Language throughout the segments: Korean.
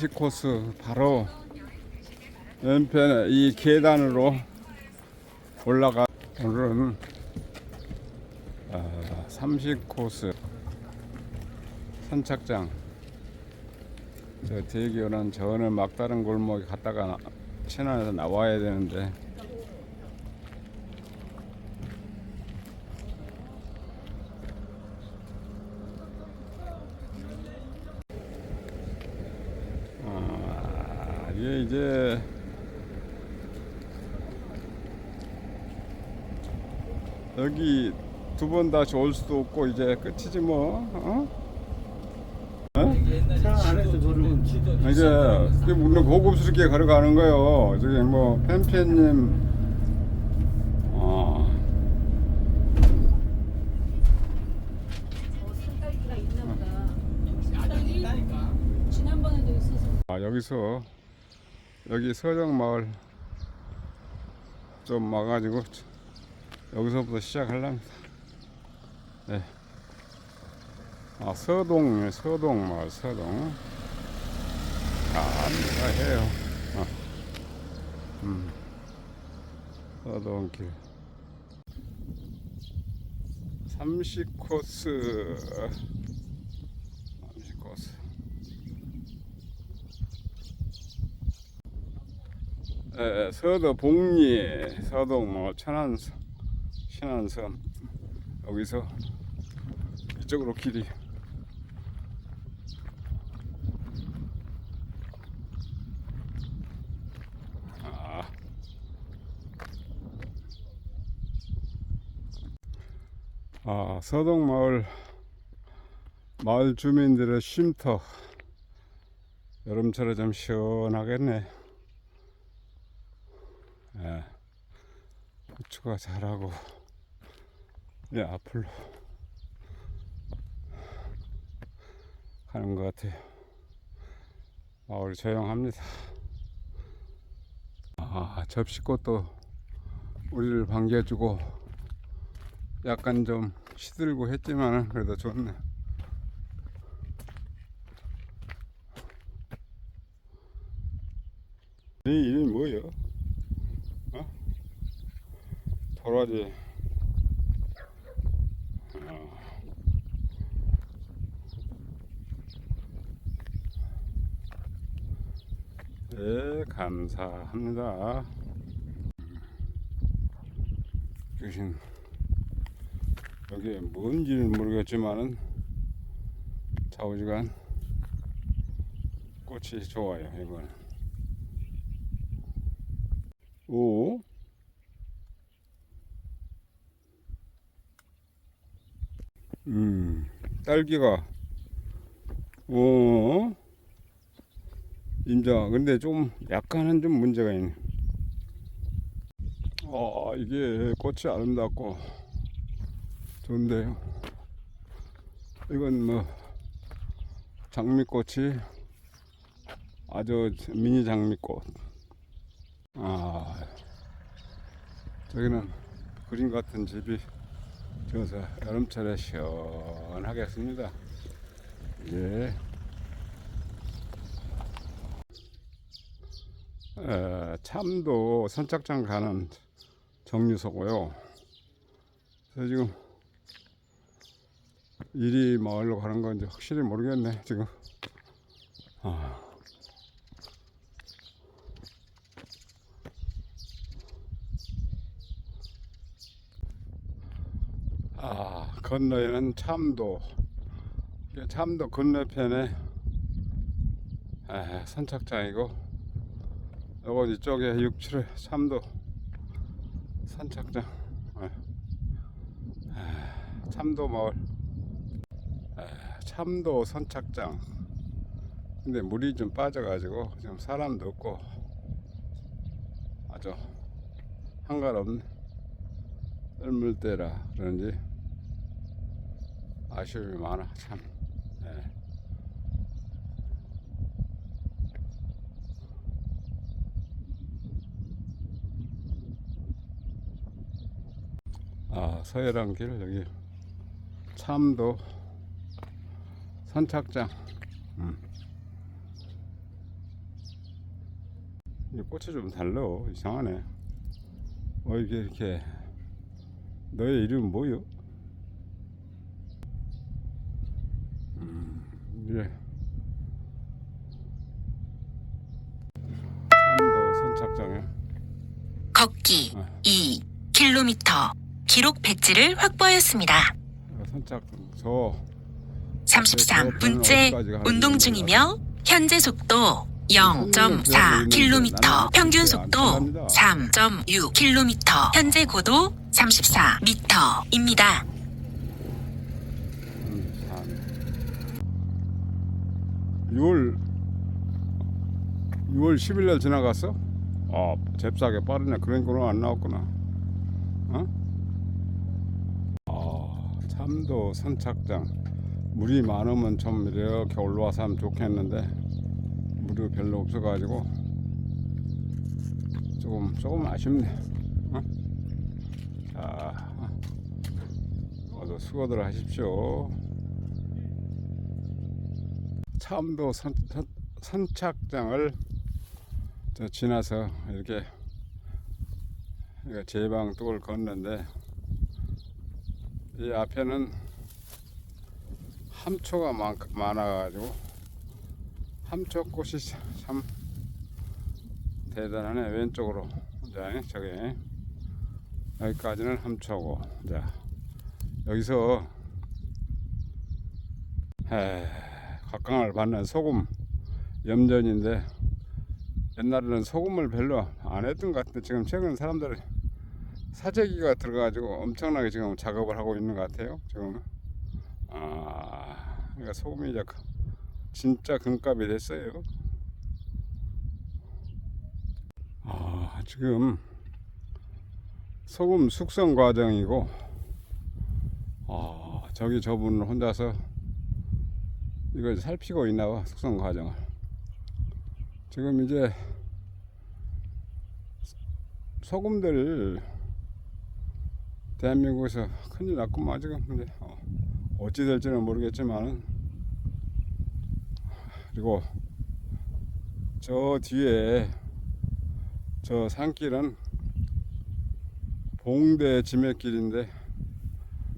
30코스 바로 왼편에 이 계단으로 올라가 오늘은 아, 30코스 선착장. 저 대기오는 저는 막다른 골목에 갔다가 나- 신안에서 나와야 되는데 이게 이제 여기 두 번 다시 올 수도 없고 이제 끝이지 뭐 어? 차 안에서 걸으면 이제 이게 물론 고급스럽게 걸어가는 거예요. 저기 뭐 팬팬님 어, 어. 아, 여기서 여기 서정마을 좀 와가지고 여기서부터 시작하려면 네. 아 서동 서동 마을 서동. 아 내가 해요. 어. 음. 서동길. 30코스 30코스 에, 서도 복리 서동 뭐 천안 신안섬 여기서 이쪽으로 길이 아. 아 서동 마을 마을 주민들의 쉼터 여름철에 좀 시원하겠네. 예. 고추가 자라고 예, 앞으로 가는 것 같아요. 마을 조용합니다. 아, 접시꽃도 우리를 반겨주고 약간 좀 시들고 했지만 그래도 좋네. 이 이름이 뭐예요? 어? 도라지. 어. 네, 감사합니다. 주신 여기에 뭔지는 모르겠지만은 좌우지간 꽃이 좋아요 이거는. 오. 음, 딸기가, 어, 인정. 근데 좀, 약간은 좀 문제가 있네. 아, 이게 꽃이 아름답고, 좋은데요. 이건 뭐, 장미꽃이 아주 미니 장미꽃. 아, 저기는 그림 같은 집이 저서 여름철에 시원하겠습니다. 예. 에, 참도 선착장 가는 정류소고요. 그래서 지금 이리 마을로 가는 건지 확실히 모르겠네 지금. 아. 아, 건너에는 참도. 참도 건너편에 아, 선착장이고, 요건 이쪽에 67에 참도 선착장. 참도 마을. 아, 참도 선착장. 근데 물이 좀 빠져가지고 지금 사람도 없고 아주 한가롭네. 썰물 때라 그런지 아쉬움이 많아 참. 예. 아 서해랑 길 여기 참도 선착장. 음. 꽃이 좀 달라 이상하네 어 이게 이렇게 너의 이름은 뭐요? 음 삼도 선착장에. 걷기 아. 2km 기록 배지를 확보하였습니다. 선착장 저 33분째 운동 중이며 현재 속도 0.4km 평균 속도 3.6km 현재 고도 34m입니다. 음, 6월 6월 10일 날 지나갔어? 아, 잽싸게 빠르네. 거는 안 나왔구나. 어? 아, 참도 선착장. 물이 많으면 좀 이렇게 올라와서 하면 좋겠는데 물이 별로 없어가지고 조금 조금 아쉽네. 어? 자, 모두 수고들 하십시오. 참도 선, 선, 선 착장을 저 지나서 이렇게 제방뚝을 걷는데 이 앞에는 함초가 많, 많아가지고 함초꽃이 참 대단하네. 왼쪽으로 자 저기 여기까지는 함초고 자 여기서 에, 각광을 받는 소금 염전인데 옛날에는 소금을 별로 안 했던 것 같은데 지금 최근 사람들이 사재기가 들어가지고 엄청나게 지금 작업을 하고 있는 것 같아요. 지금. 아 그러니까 소금이 이제 그- 진짜 금값이 됐어요. 아 지금 소금 숙성 과정이고 아 저기 저분 혼자서 이걸 살피고 있나 봐 숙성 과정을. 지금 이제 소금들 대한민국에서 큰일 났구만 지금. 근데 어, 어찌 될지는 모르겠지만은 그리고 저 뒤에 저 산길은 봉대 지맥길인데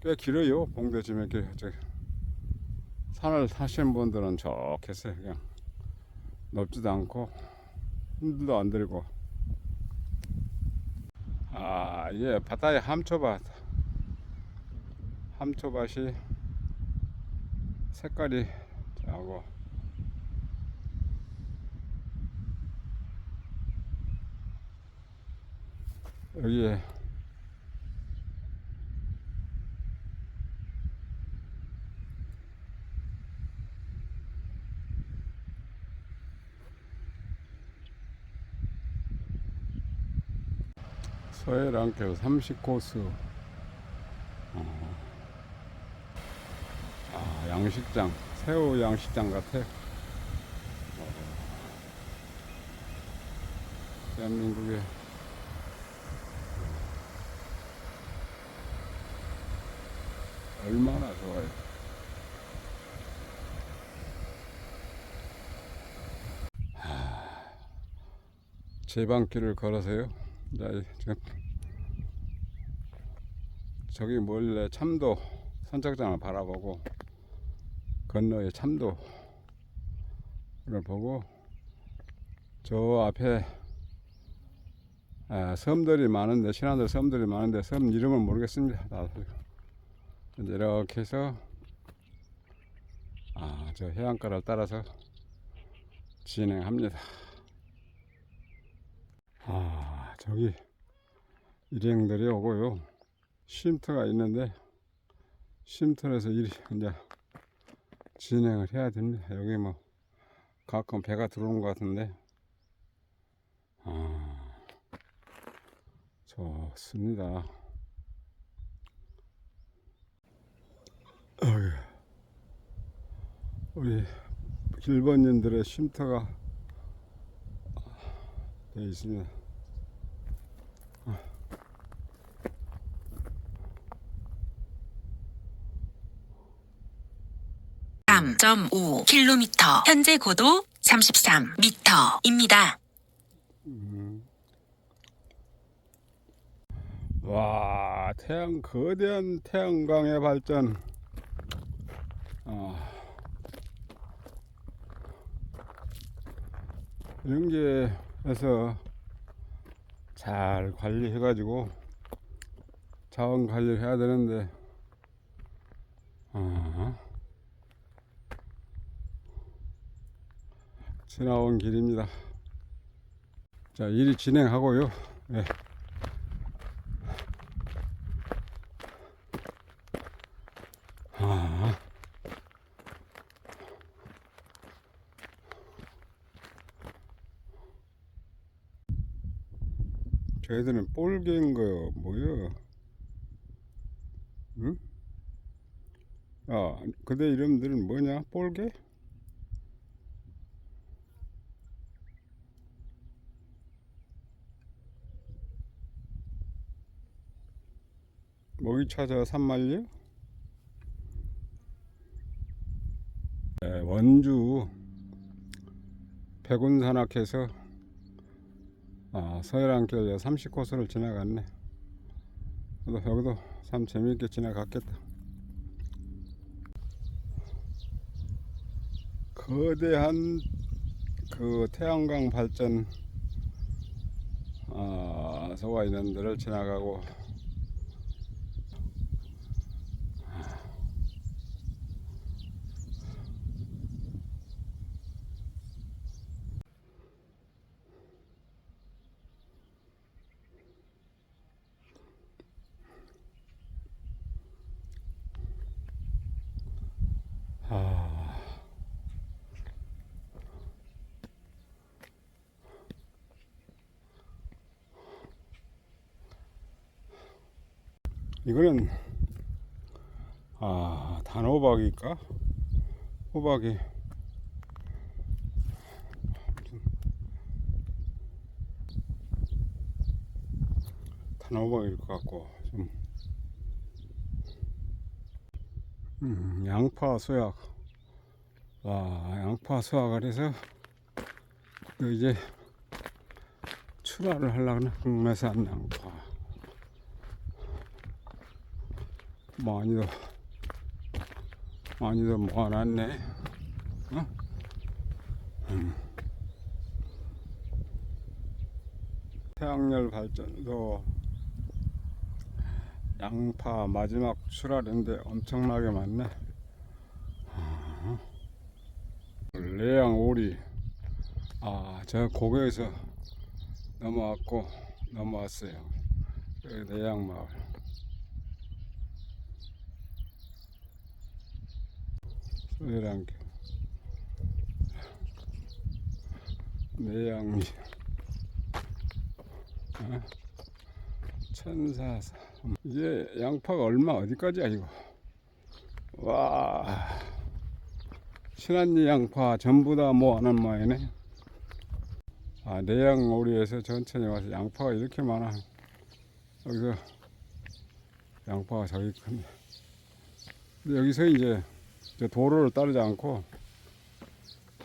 꽤 길어요 봉대 지맥길. 저 산을 타시는 분들은 좋겠어요 그냥 넓지도 않고 힘들도 안 들고. 아 이게 바다의 함초밭. 함초밭이 색깔이 하고. 여기에 서해랑길 30코스. 어. 아 양식장 새우 양식장 같아. 어. 대한민국의. 얼마나 좋아요. 하, 제방길을 걸어서요 자, 지금 저기 몰래 참도 선착장을 바라보고 건너에 참도를 보고 저 앞에 아, 섬들이 많은데 신안들 섬들이 많은데 섬 이름은 모르겠습니다. 이제 이렇게 해서 아, 저 해안가를 따라서 진행합니다. 아, 저기 일행들이 오고요. 쉼터가 있는데 쉼터에서 일이 이제 진행을 해야 됩니다. 여기 뭐 가끔 배가 들어오는 것 같은데 아 좋습니다. 우리 일본인들의 쉼터가 되어 있습니다. 3.5km 현재 고도 33m입니다. 와 태양 거대한 태양광의 발전. 어, 이런 게 해서 잘 관리해 가지고 자원 관리를 해야 되는데 아, 지나온 길입니다. 자 일이 진행하고요 예. 아. 저희들은 볼개인 거요 뭐요 응? 아 그대 이름들은 뭐냐 볼개? 먹이 찾아 산말려? 네, 원주 백운산악에서 아, 서해안길 30코스를 지나갔네. 그래도 여기도 참 재미있게 지나갔겠다. 거대한 그 태양광 발전 아, 소가 있는 데를 지나가고 아, 이거는 아 단호박일까? 호박이. 단호박일 것 같고 좀. 음, 양파 수확. 와 양파 수확을 해서 또 이제 출하를 하려고 하는 국내산 양파 많이도 많이도 모아놨네 어? 음. 태양열 발전소 양파 마지막 출하인데 엄청나게 많네 아. 레양 오리 아저 고개에서 넘어왔고 넘어왔어요 여기 내양 마을 소리랑 내양리 어? 천사사 이제 양파가 얼마 어디까지야 이거? 와. 신한리 양파 전부 다 모아놓은 모양이네? 아 내양오리에서 천천히 와서 양파가 이렇게 많아. 여기서 양파가 저기 큰데 여기서 이제 저 도로를 따르지 않고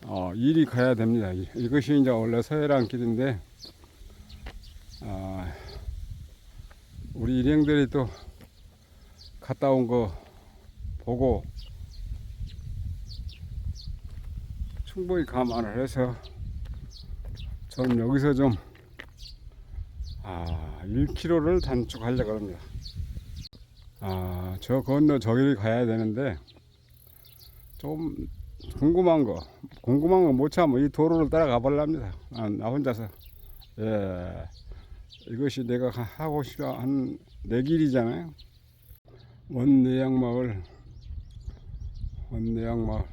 어, 일이 가야 됩니다 이- 이것이 이제 원래 서해안 길인데 아, 우리 일행들이 또 갔다 온 거 보고 충분히 감안을 해서 저는 여기서 좀 아, 1km를 단축하려고 합니다. 아, 저 건너 저기를 가야 되는데 좀 궁금한 거, 궁금한 거 못 참고 이 도로를 따라가 보랍니다. 아, 나 혼자서. 예. 이것이 내가 하- 하고 싶어 한 내 길이잖아요. 원내양마을, 원내양마을.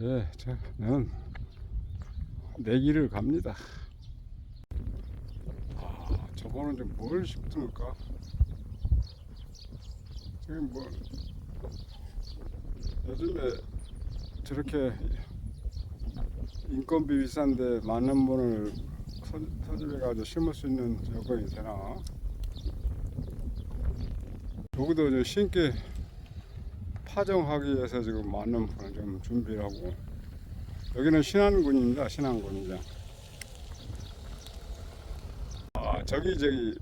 예, 저, 나는 내 길을 갑니다. 아, 저거는 좀뭘 심습니까? 지금 뭐, 요즘에 저렇게 인건비 비싼데 많은 분을 서- 서집해가지고 심을 수 있는 여건이 되나? 여기도 이제 신께 파종하기 위해서 지금 많은 분을 좀 준비하고 여기는 신안군입니다. 신안군이죠. 아 저기 저기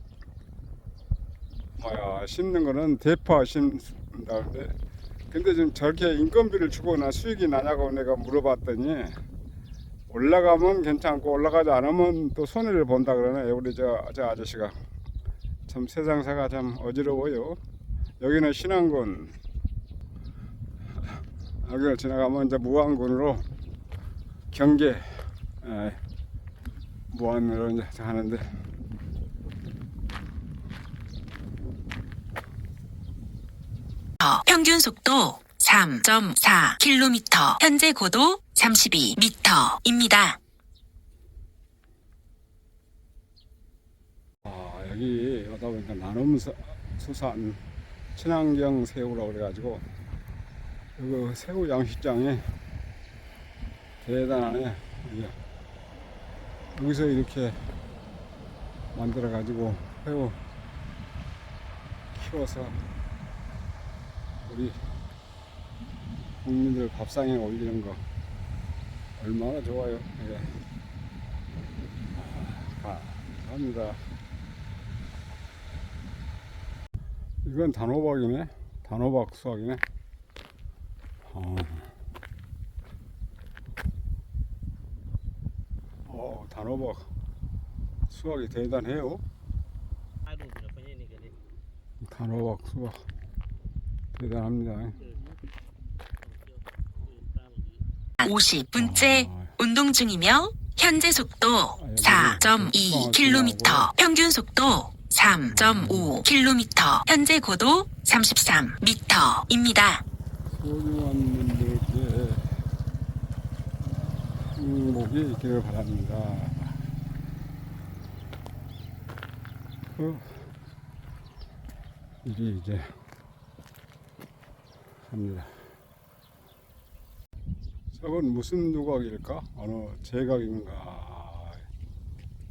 뭐야 심는 거는 대파 심는다. 근데 근데 지금 저렇게 인건비를 주거나 수익이 나냐고 내가 물어봤더니 올라가면 괜찮고 올라가지 않으면 또 손해를 본다 그러네. 우리 저, 저 아저씨가. 참 세상사가 참 어지러워요. 여기는 신안군. 여기를 지나가면 이제 무안군으로 경계 에, 무안으로 이제 가는데 평균 속도 3.4km, 현재 고도 32m입니다. 아, 여기 오다 보니까 나눔 수- 수산 친환경 새우라고 그래가지고 여기 새우 양식장이 대단하네. 여기서 이렇게 만들어 가지고 새우 키워서 우리 국민들 밥상에 올리는 거 얼마나 좋아요 이게 아, 감사합니다 이건 단호박이네. 단호박 수확이네. 어. 어, 단호박 수확이 대단해요. 단호박 수확 대단합니다. 50분째 아, 운동 중이며 현재 속도 4.2km, 평균 속도 3.5km, 현재 고도 33m입니다. 소중한 분들께 행복이 있기를 바랍니다. 그 일이 이제 합니다. 저건 무슨 누각일까? 어느 제각인가?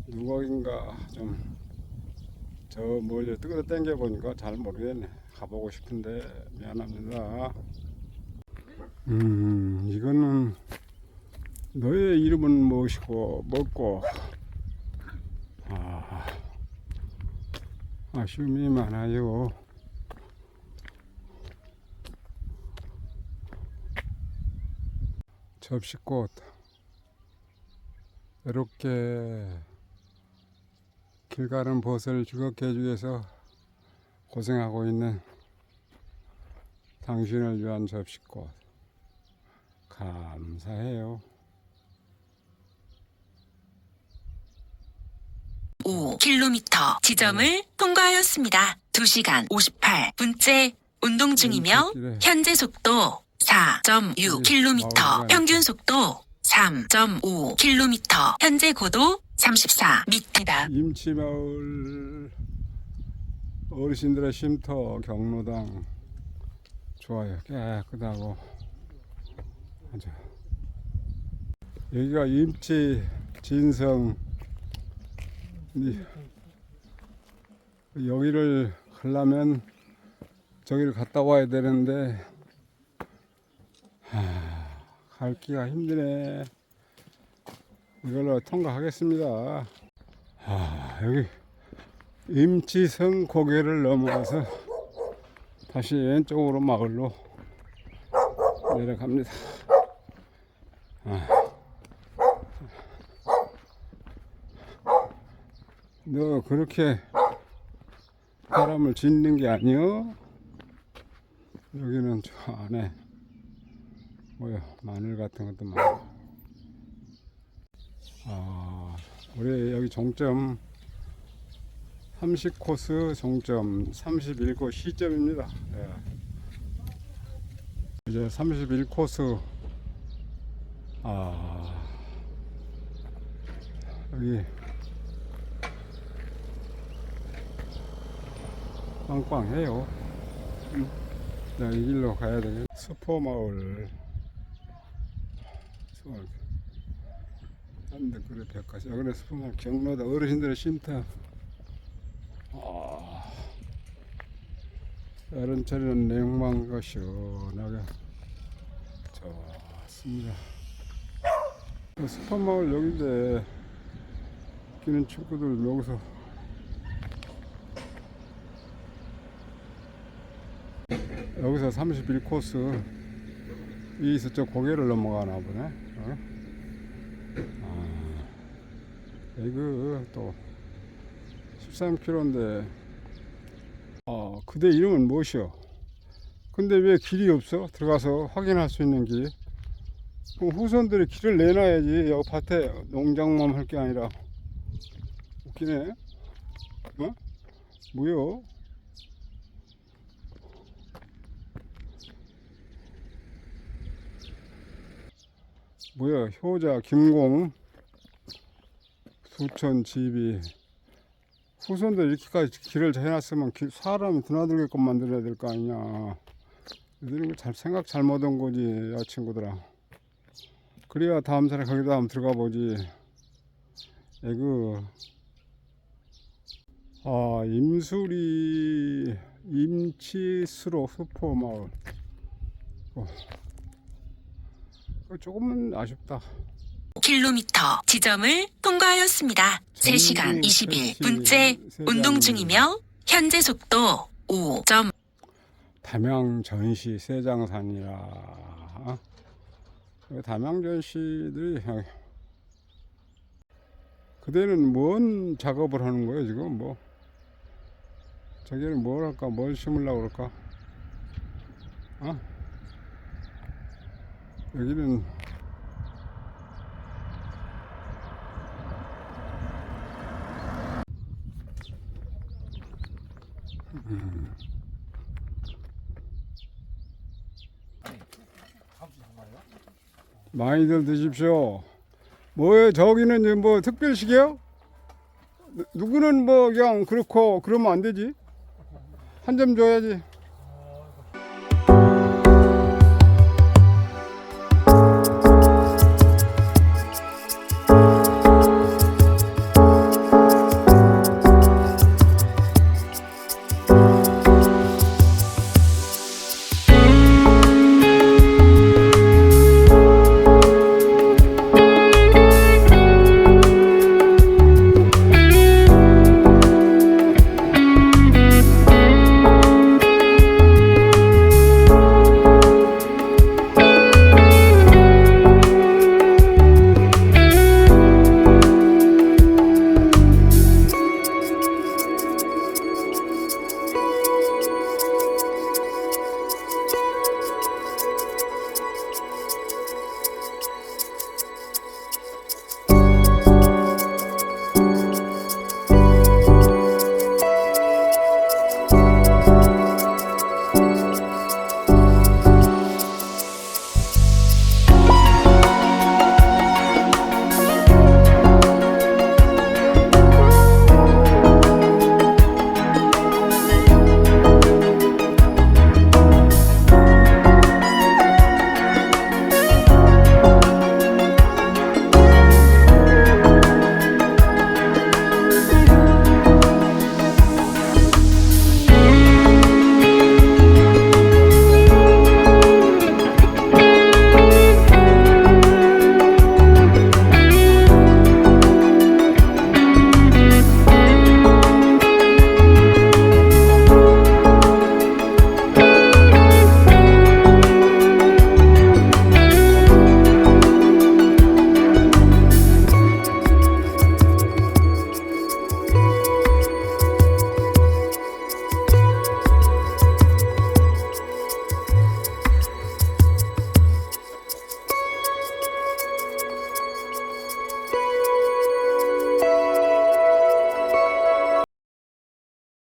누각인가? 좀 저 멀리 뜨거워 당겨 보니까 잘 모르겠네. 가보고 싶은데 미안합니다. 음, 이거는 너의 이름은 무엇이고 먹고 아, 아쉬움이 많아요. 접시꽃 이렇게 길 가는 벗을 즐겁게 해주기 위해서 고생하고 있는 당신을 위한 접시꽃 감사해요. 5km 지점을 통과하였습니다. 2시간 58분째 운동 중이며 현재 속도 4.6km, 평균 속도 3.5km, 현재 고도 34m입니다. 임치마을 어르신들의 쉼터 경로당 좋아요. 깨끗하고. 아주 여기가 임치 진성. 이- 여기를 가려면 저기를 갔다 와야 되는데 하, 갈 기가 힘드네 이걸로 통과하겠습니다. 아, 여기 임치성 고개를 넘어가서 다시 왼쪽으로 마을로 내려갑니다. 아. 너 그렇게 사람을 짓는 게 아니여? 여기는 저 안에 뭐야 마늘 같은 것도 많고 아, 우리 여기 종점 30코스 종점 31코 시점입니다. 예. 이제 31코스 아 여기 빵빵해요. 음. 자, 이 길로 가야 되겠. 수포마을 수월. 한데 그래 백화시 여기는 스포만 경로다. 어르신들의 쉼터. 아. 여름철에는 냉방과 시원하게. 좋습니다. 스파마을 여기인데 끼는 친구들 여기서. 여기서 31코스. 여기서 저 고개를 넘어가나 보네 어? 아, 이거 또 13km인데 어, 그대 이름은 무엇이요? 근데 왜 길이 없어? 들어가서 확인할 수 있는 길 그럼 후손들이 길을 내놔야지 여기 밭에 농장만 할 게 아니라 웃기네 어? 뭐요? 뭐야 효자 김공 수천 집이. 후손들 이렇게까지 길을 해놨으면 길- 사람이 드나들게끔 만들어야 될 거 아니냐. 이들은 잘 생각 잘못한 거지 야 친구들아. 그래야 다음 사람 거기다 한번 들어가 보지. 에그. 아 임수리 임치수로 수포 마을. 어. 어, 조금은 아쉽다 킬로미터 지점을 통과하였습니다. 3시간 21분째 운동 중이며 현재 속도 5. 담양 전시 세장산이라 어? 그 담양 전시들이 어, 그대는 뭔 작업을 하는 거예요 지금 뭐 저기는 뭘 할까 뭘 심으려고 그럴까 어? 여기는 많이들 드십시오. 뭐예요? 저기는 뭐 특별식이요? 누- 누구는 뭐 그냥 그렇고 그러면 안 되지. 한 점 줘야지.